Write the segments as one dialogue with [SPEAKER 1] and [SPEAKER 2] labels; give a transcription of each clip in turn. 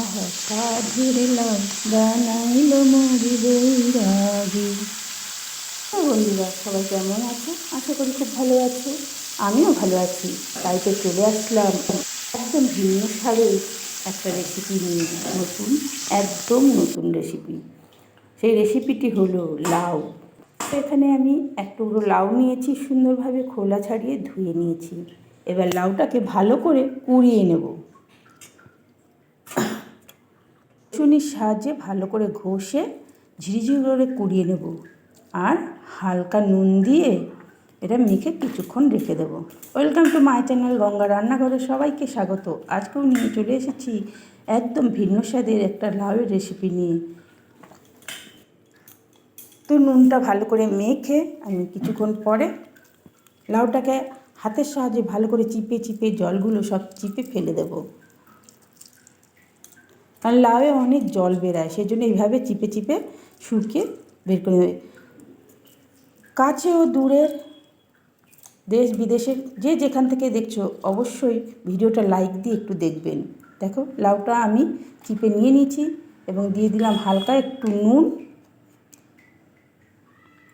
[SPEAKER 1] আহা সাধের লাল বানাইল মরি বন্ধুরা সবাই কেমন আছো। আশা করি খুব ভালো আছো। আমিও ভালো আছি। তাই তো চলে আসলাম। একদম ভিন্ন স্বাদে একটা রেসিপি। নিয়ে নতুন একদম নতুন রেসিপি। সেই রেসিপিটি হলো লাউ। এখানে আমি এক টুকরো লাউ নিয়েছি সুন্দরভাবে খোলা ছাড়িয়ে ধুয়ে নিয়েছি এবার লাউটাকে ভালো করে কুড়িয়ে নেব। চুনির সাহায্যে ভালো করে ঘষে ঝিরিঝিরি করে কুড়িয়ে নেব। আর হালকা নুন দিয়ে এটা মেখে কিছুক্ষণ রেখে দেবো। Welcome to my channel Ganga রান্নাঘরে সবাইকে স্বাগত। আজকেও নিয়ে চলে এসেছি একদম ভিন্ন স্বাদের একটা লাউয়ের রেসিপি নিয়ে। তো নুনটা ভালো করে মেখে আমি কিছুক্ষণ পরে লাউটাকে হাতের সাহায্যে ভালো করে চিপে চিপে জলগুলো সব চিপে ফেলে দেবো। আর লাউয়ে অনেক জল বেরায় সেই জন্য এইভাবে চিপে চিপে শুকিয়ে বের করে নেবে। কাছে ও দূরের দেশ বিদেশের যে যেখান থেকে দেখছ, অবশ্যই ভিডিওটা লাইক দিয়ে একটু দেখবেন। দেখো, লাউটা আমি চিপে নিয়ে নিয়েছি এবং দিয়ে দিলাম হালকা একটু নুন,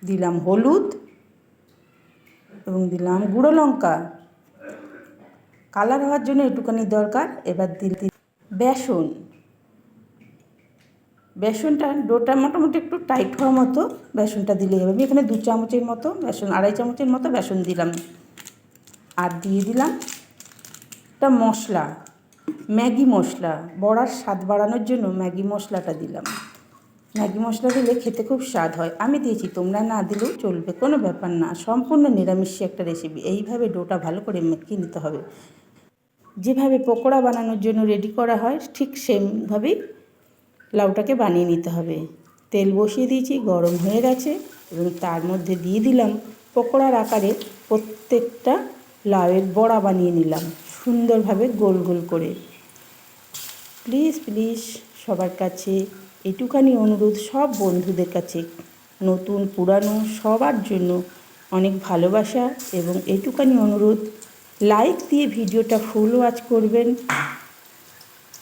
[SPEAKER 1] দিলাম হলুদ এবং দিলাম গুঁড়ো লঙ্কা। কালার হওয়ার জন্য একটুখানি দরকার, এবার দিল বেসন। বেসনটা ডোটা মোটামুটি একটু টাইট হওয়ার মতো বেসনটা দিলেই হবে। আমি এখানে দু চামচের মতো বেসন, আড়াই চামচের মতো বেসন দিলাম। আর দিয়ে দিলাম একটা মশলা, ম্যাগি মশলা। বড়ার স্বাদ বাড়ানোর জন্য ম্যাগি মশলাটা দিলাম। ম্যাগি মশলা দিলে খেতে খুব স্বাদ হয়। আমি দিয়েছি, তোমরা না দিলেও চলবে, কোনো ব্যাপার না। সম্পূর্ণ নিরামিষী একটা রেসিপি এইভাবে ডোটা ভালো করে মেখে নিতে হবে। যেভাবে পকোড়া বানানোর জন্য রেডি করা হয়, ঠিক সেমভাবেই লাউটাকে বানিয়ে নিতে হবে। তেল বসিয়ে দিয়েছি, গরম হয়ে গেছে এবং তার মধ্যে দিয়ে দিলাম পকোড়ার আকারে প্রত্যেকটা লাউয়ের বড়া বানিয়ে নিলাম সুন্দরভাবে গোল গোল করে। প্লিজ প্লিজ সবার কাছে এটুখানি অনুরোধ সব বন্ধুদের কাছে, নতুন, পুরানো সবার জন্য অনেক ভালোবাসা এবং এটুখানি অনুরোধ, লাইক দিয়ে ভিডিওটা ফুল ওয়াচ করবেন।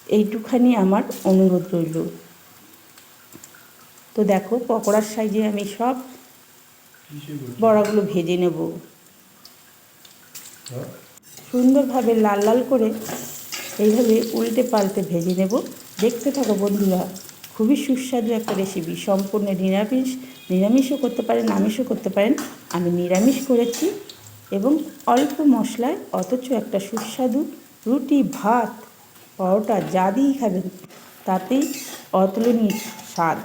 [SPEAKER 1] এইটুখানি আমার অনুরোধ রইল। তো দেখো পকোড়ার সাইজে আমি সব বড়াগুলো ভেজে নেব। সুন্দরভাবে লাল লাল করে এইভাবে উল্টে পাল্টে ভেজে নেব। দেখতে থাকো বন্ধুরা, খুবই সুস্বাদু একটা রেসিপি সম্পূর্ণ নিরামিষ, নিরামিষও করতে পারেন, আমিষও করতে পারেন। আমি নিরামিষ করেছি এবং অল্প মশলায় অথচ একটা সুস্বাদু রুটি, ভাত, পরোটা যা দিয়েই খাবেন, তাতেই অতুলনীয় স্বাদ।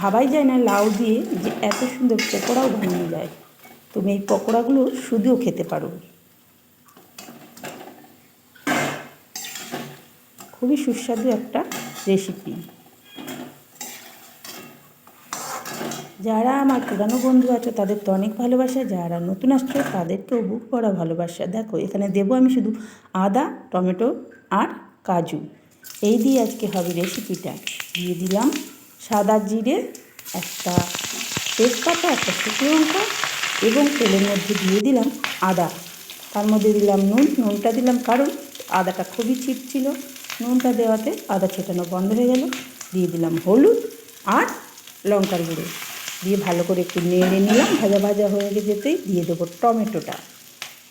[SPEAKER 1] ভাবাই যায় না লাউ দিয়ে যে এত সুন্দর পকোড়াও বানানো যায়। তুমি এই পকোড়াগুলো শুধুও খেতে পারো। খুবই সুস্বাদু একটা রেসিপি যারা আমার পুরানো বন্ধু আছে, তাদের তো অনেক ভালোবাসা। যারা নতুন আসছে, তাদেরকেও বুক পড়া ভালোবাসা। দেখো, এখানে দেবো আমি শুধু আদা, টমেটো আর কাজু। এই দিয়ে আজকে হবে রেসিপিটা দিয়ে দিলাম সাদা জিরে, একটা তেজপাতা, একটা শুকনো লঙ্কা এবং তেলের মধ্যে দিয়ে দিলাম আদা। তার মধ্যে দিলাম নুন, নুনটা দিলাম কারণ আদাটা খুবই চিপ ছিল। নুনটা দেওয়াতে আদা ছেটানো বন্ধ হয়ে গেল। দিয়ে দিলাম হলুদ আর লঙ্কার গুঁড়ো। দিয়ে ভালো করে একটু নেড়ে নিলাম, ভাজা ভাজা হয়ে যেতেই দিয়ে দেবো টমেটোটা।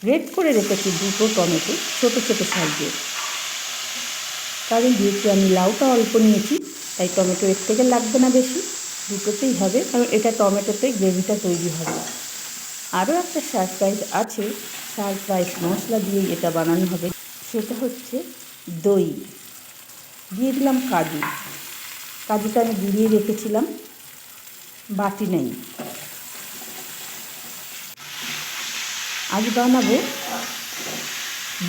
[SPEAKER 1] গ্রেট করে রেখেছি দুটো টমেটো ছোটো ছোটো সাইজের। কারণ যেহেতু আমি লাউটা অল্প নিয়েছি তাই টমেটো এর থেকে লাগবে না বেশি, দুটোতেই হবে, কারণ এটা টমেটোতেই গ্রেভিটা তৈরি হবে। আরও একটা সারপ্রাইজ আছে সারপ্রাইজ মশলা দিয়ে এটা বানানো হবে, সেটা হচ্ছে দই। দিয়ে দিলাম কাজু। কাজুটা আমি গুঁড়িয়ে রেখেছিলাম, বাটি নেই। আজ বানাবো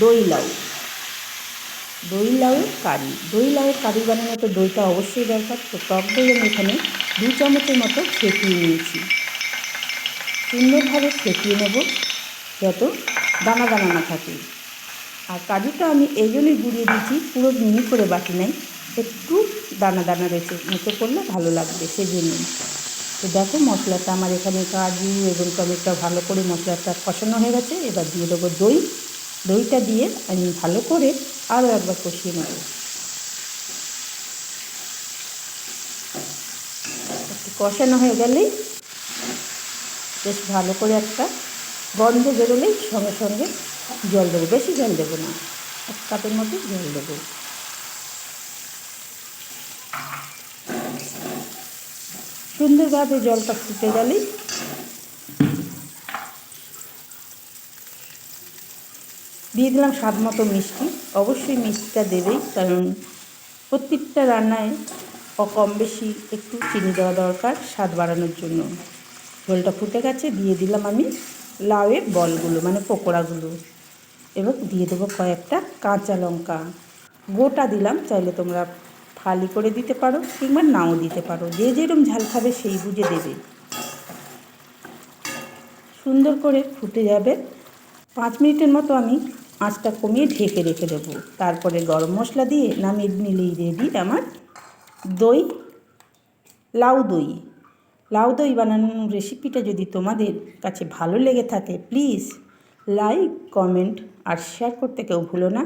[SPEAKER 1] দই লাউ। দই লাউয়ের কারি দই লাউয়ের কারি বানানো তো দইটা অবশ্যই দরকার। তো টক দই আমি এখানে দু চামচের মতো ফেটিয়ে নিয়েছি। সুন্দরভাবে ফেটিয়ে নেব যত দানা দানা না থাকে। আর কাজুটা আমি এই জন্যই গুঁড়িয়ে দিয়েছি, পুরো মিহি করে বাটি নেই। একটু দানা দানা রয়েছে মতো করলে ভালো লাগবে সেজন্যই। তো দেখো মশলাটা, আমার এখানে কাজু এবং টমেটো ভালো করে মশলাটা কষানো হয়ে গেছে। এবার দিয়ে দেবো দই। দইটা দিয়ে আমি ভালো করে আরও একবার কষিয়ে নেব। কষানো হয়ে গেলেই বেশ ভালো করে একটা গন্ধ বেরোলেই সঙ্গে সঙ্গে জল দেবো। বেশি জল দেবো না, এক কাপের মতো জল দেবো। সুন্দরভাবে জলটা ফুটে গেলেই দিয়ে দিলাম স্বাদ মতো মিষ্টি। অবশ্যই মিষ্টিটা দেবেই, কারণ প্রত্যেকটা রান্নায় কম বেশি একটু চিনি দেওয়া দরকার স্বাদ বাড়ানোর জন্য। ঝোলটা ফুটে গেছে, দিয়ে দিলাম আমি লাউয়ের বলগুলো মানে পকোড়াগুলো। এবং দিয়ে দেবো কয়েকটা কাঁচা লঙ্কা। গোটা দিলাম, চাইলে তোমরা ফালি করে দিতে পারো কিংবা নাও দিতে পারো। যে যেরকম ঝাল খাবে সেই বুঝে দেবে। সুন্দর করে ফুটে যাবে। পাঁচ মিনিটের মতো আমি আঁচটা কমিয়ে ঢেকে রেখে দেবো। তারপরে গরম মশলা দিয়ে নামিয়ে নিলেই রেডি আমার দই, লাউ দই। লাউ দই বানানোর রেসিপিটা যদি তোমাদের কাছে ভালো লেগে থাকে প্লিজ লাইক কমেন্ট আর শেয়ার করতে কেউ ভুলো না।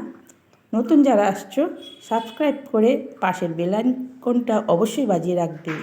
[SPEAKER 1] নতুন যারা আসছো সাবস্ক্রাইব করে পাশের বেল আইকনটা অবশ্যই বাজিয়ে রাখবে।